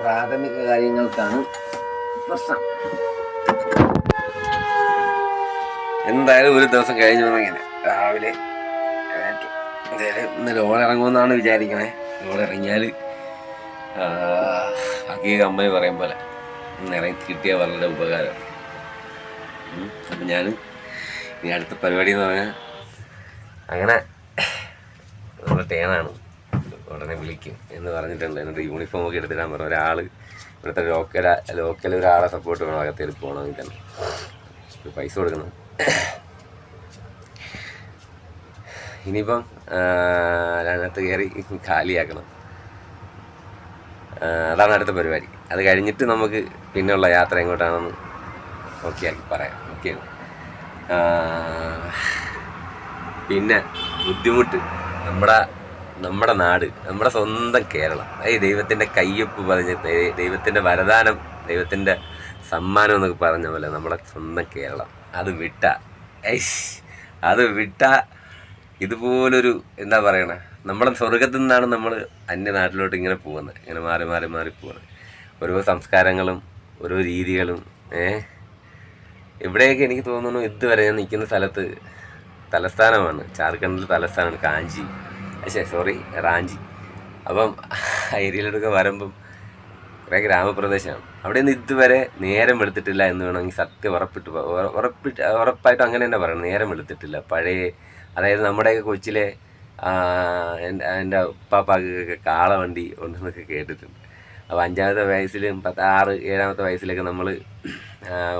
പ്രാഥമിക കാര്യങ്ങൾക്കാണ് പ്രശ്നം. എന്തായാലും ഒരു ദിവസം കഴിഞ്ഞു ഇങ്ങനെ രാവിലെ ഇന്ന് ലോഡ് ഇറങ്ങുമെന്നാണ് വിചാരിക്കണേ. ലോഡ് ഇറങ്ങിയാൽ ബാക്കി കമ്പനി പറയും പോലെ ഇറങ്ങി കിട്ടിയ വളരെ ഉപകാരം. അപ്പം ഞാൻ ഇനി അടുത്ത പരിപാടി എന്ന് പറഞ്ഞാൽ അങ്ങനെ നമ്മുടെ ടേണാണ് ഉടനെ വിളിക്കും എന്ന് പറഞ്ഞിട്ടുണ്ട്. എന്നിട്ട് യൂണിഫോം ഒക്കെ എടുത്തിടാൻ പറഞ്ഞു. ഒരാൾ ഇവിടുത്തെ ലോക്കൽ ലോക്കൽ ഒരാളെ സപ്പോർട്ട് വേണം അകത്തേക്ക് പോകണമെങ്കിൽ തന്നെ പൈസ കൊടുക്കണം. ഇനിയിപ്പം അതിനകത്ത് കയറി കാലിയാക്കണം. അതാണ് അടുത്ത പരിപാടി. അത് കഴിഞ്ഞിട്ട് നമുക്ക് പിന്നെയുള്ള യാത്ര എങ്ങോട്ടാണെന്ന് നോക്കിയാക്കി പറയാം. ഓക്കെ പിന്നെ ബുദ്ധിമുട്ട്. നമ്മുടെ നമ്മുടെ നാട് നമ്മുടെ സ്വന്തം കേരളം. ഈ ദൈവത്തിന്റെ കയ്യൊപ്പ് പറഞ്ഞ് ദൈവത്തിന്റെ വരദാനം ദൈവത്തിന്റെ സമ്മാനം എന്നൊക്കെ പറഞ്ഞ പോലെ നമ്മുടെ സ്വന്തം കേരളം. അത് വിട്ട ഐഷ് അത് വിട്ട ഇതുപോലൊരു എന്താ പറയണ നമ്മുടെ സ്വർഗത്തിൽ നിന്നാണ് നമ്മൾ അന്യനാട്ടിലോട്ട് ഇങ്ങനെ പോകുന്നത്. ഇങ്ങനെ മാറി മാറി മാറി പോകുന്നത്. ഓരോ സംസ്കാരങ്ങളും ഓരോ രീതികളും ഏ? ഇവിടെയൊക്കെ എനിക്ക് തോന്നുന്നു ഇതുവരെ ഞാൻ നിൽക്കുന്ന സ്ഥലത്ത് തലസ്ഥാനമാണ്. ജാർഖണ്ഡിൽ തലസ്ഥാനമാണ് കാഞ്ചി. പക്ഷേ സോറി റാഞ്ചി. അപ്പം ആ ഏരിയയിലൊക്കെ വരുമ്പം കുറേ ഗ്രാമപ്രദേശമാണ് അവിടെ നിന്ന് ഇതുവരെ നേരം വെളുത്തിട്ടില്ല എന്ന് വേണമെങ്കിൽ സത്യം ഉറപ്പിട്ട് ഉറപ്പിട്ട് ഉറപ്പായിട്ടും അങ്ങനെ തന്നെ പറയണം. നേരം വെളുത്തിട്ടില്ല പഴയ അതായത് നമ്മുടെയൊക്കെ കൊച്ചിലെ എന്റെ എന്റെ ഉപ്പാപ്പാക്കൊക്കെ കാളവണ്ടി ഉണ്ടെന്നൊക്കെ കേട്ടിട്ടുണ്ട്. അപ്പോൾ അഞ്ചാമത്തെ വയസ്സിലും പത്ത് ആറ് ഏഴാമത്തെ വയസ്സിലൊക്കെ നമ്മൾ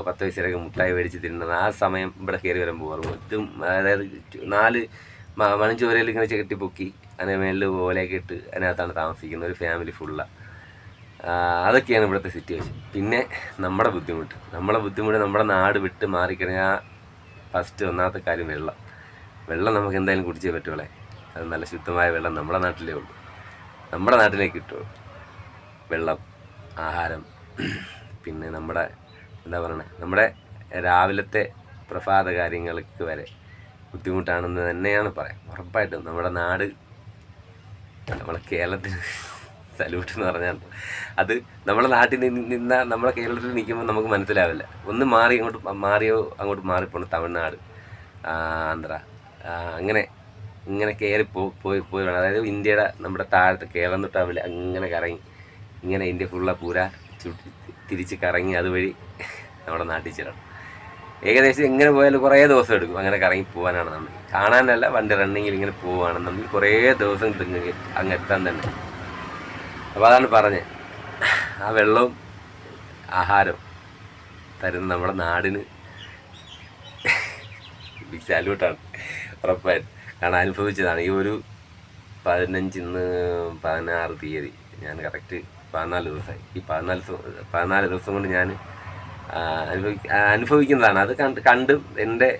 പത്ത് വയസ്സിലൊക്കെ മുട്ടായി മേടിച്ച് തിരുന്നത് ആ സമയം ഇവിടെ കയറി വരുമ്പോൾ ഓർമ്മ അതായത് നാല് മ- ചോരയിൽ ഇങ്ങനെ ചെട്ടി പൊക്കി അതിന് മേളിൽ ഓലയൊക്കെ ഇട്ട് അതിനകത്താണ് താമസിക്കുന്നത് ഒരു ഫാമിലി ഫുള്ളാണ് അതൊക്കെയാണ് ഇവിടുത്തെ സിറ്റുവേഷൻ പിന്നെ നമ്മുടെ ബുദ്ധിമുട്ട്. നമ്മുടെ ബുദ്ധിമുട്ട് നമ്മുടെ നാട് വിട്ട് മാറിക്കഴിഞ്ഞാൽ ഫസ്റ്റ് ഒന്നാമത്തെ കാര്യം വെള്ളം. വെള്ളം നമുക്ക് എന്തായാലും കുടിച്ചേ പറ്റുള്ളേ അത് നല്ല ശുദ്ധമായ വെള്ളം നമ്മുടെ നാട്ടിലേ ഉള്ളൂ. നമ്മുടെ നാട്ടിലേക്ക് കിട്ടുള്ളൂ വെള്ളം ആഹാരം പിന്നെ നമ്മുടെ എന്താ പറയണേ? നമ്മുടെ രാവിലത്തെ പ്രഭാത കാര്യങ്ങൾക്ക് വരെ ബുദ്ധിമുട്ടാണെന്ന് തന്നെയാണ് പറയാം. ഉറപ്പായിട്ടും നമ്മുടെ നാട് നമ്മളെ കേരളത്തിന് സല്യൂട്ട് എന്ന് പറഞ്ഞാൽ അത് നമ്മുടെ നാട്ടിൽ നിന്ന് നമ്മളെ കേരളത്തിൽ നിൽക്കുമ്പോൾ നമുക്ക് മനസ്സിലാവില്ല. ഒന്ന് മാറി അങ്ങോട്ട് മാറിയോ അങ്ങോട്ട് മാറിപ്പോണം തമിഴ്നാട് ആന്ധ്ര അങ്ങനെ ഇങ്ങനെ കയറി പോയി പോയി വേണം. അതായത് ഇന്ത്യയുടെ നമ്മുടെ താഴത്തെ കേരളം തൊട്ട് അവിടെ അങ്ങനെ കറങ്ങി ഇങ്ങനെ ഇന്ത്യ ഫുള്ള പൂര ചുറ്റി തിരിച്ച് കറങ്ങി അതുവഴി നമ്മുടെ നാട്ടിൽ ചെല്ലണം. ഏകദേശം എങ്ങനെ പോയാലും കുറേ ദിവസം എടുക്കും. അങ്ങനെ കറങ്ങി പോകാനാണ് നമ്മൾ. കാണാനല്ല വണ്ടി റണ്ണിങ്ങിൽ ഇങ്ങനെ പോവുകയാണെന്നുണ്ടെങ്കിൽ കുറേ ദിവസം കിട്ടും അങ്ങ് എത്താൻ തന്നെ. അപ്പോൾ അതാണ് പറഞ്ഞത്. ആ വെള്ളവും ആഹാരം തരുന്ന നമ്മുടെ നാടിന് ബിഗ് സാല്യൂട്ടാണ് ഉറപ്പായിട്ടും. കാരണം അനുഭവിച്ചതാണ്. ഈ ഒരു പതിനഞ്ച് ഇന്ന് പതിനാറ് തീയതി ഞാൻ കറക്റ്റ് പതിനാല് ദിവസമായി. ഈ പതിനാല് പതിനാല് ദിവസം കൊണ്ട് ഞാൻ അനുഭവി അനുഭവിക്കുന്നതാണ്. അത് കണ്ട് കണ്ട് എന്റെ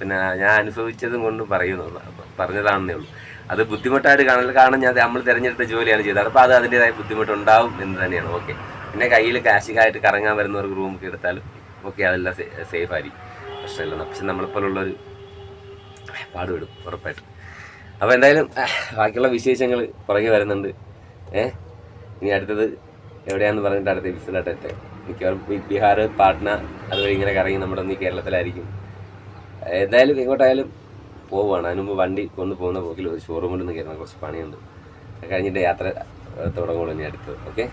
പിന്നെ ഞാൻ അനുഭവിച്ചതും കൊണ്ട് പറയുന്നു. പറഞ്ഞതാണെന്നേ ഉള്ളൂ. അത് ബുദ്ധിമുട്ടായിട്ട് കാണൽ കാരണം ഞാൻ നമ്മൾ തിരഞ്ഞെടുത്ത ജോലിയാണ് ചെയ്തത്. അപ്പോൾ അത് അതിന്റെതായ ബുദ്ധിമുട്ടുണ്ടാവും എന്ന് തന്നെയാണ്. ഓക്കെ. പിന്നെ കയ്യിൽ കാശികായിട്ട് കറങ്ങാൻ വരുന്നവർക്ക് റൂമൊക്കെ എടുത്താലും ഓക്കെ അതെല്ലാം സേഫ് ആയിരിക്കും പ്രശ്നമില്ല. പക്ഷെ നമ്മളെപ്പോലുള്ളൊരു പാടുപെടും ഉറപ്പായിട്ടും. അപ്പോൾ എന്തായാലും ബാക്കിയുള്ള വിശേഷങ്ങൾ പുറകെ വരുന്നുണ്ട്. ഏ? ഇനി അടുത്തത് എവിടെയാന്ന് പറഞ്ഞിട്ട് അടുത്ത എപ്പിസോഡായിട്ട് മിക്കവാറും ബിഹാർ പാട്ന അതുവഴി ഇങ്ങനെ കറങ്ങി നമ്മുടെ ഒന്ന് കേരളത്തിലായിരിക്കും. എന്തായാലും എങ്ങോട്ടായാലും പോവുകയാണ്. അതിന് മുമ്പ് വണ്ടി കൊണ്ട് പോകുന്ന പോക്കിൽ ഒരു ഷോറൂമിൽ നിന്ന് കയറണം. കുറച്ച് പണിയുണ്ട്. കഴിഞ്ഞിട്ട് യാത്ര തുടങ്ങുള്ളൂ ഇനി അടുത്ത്. ഓക്കെ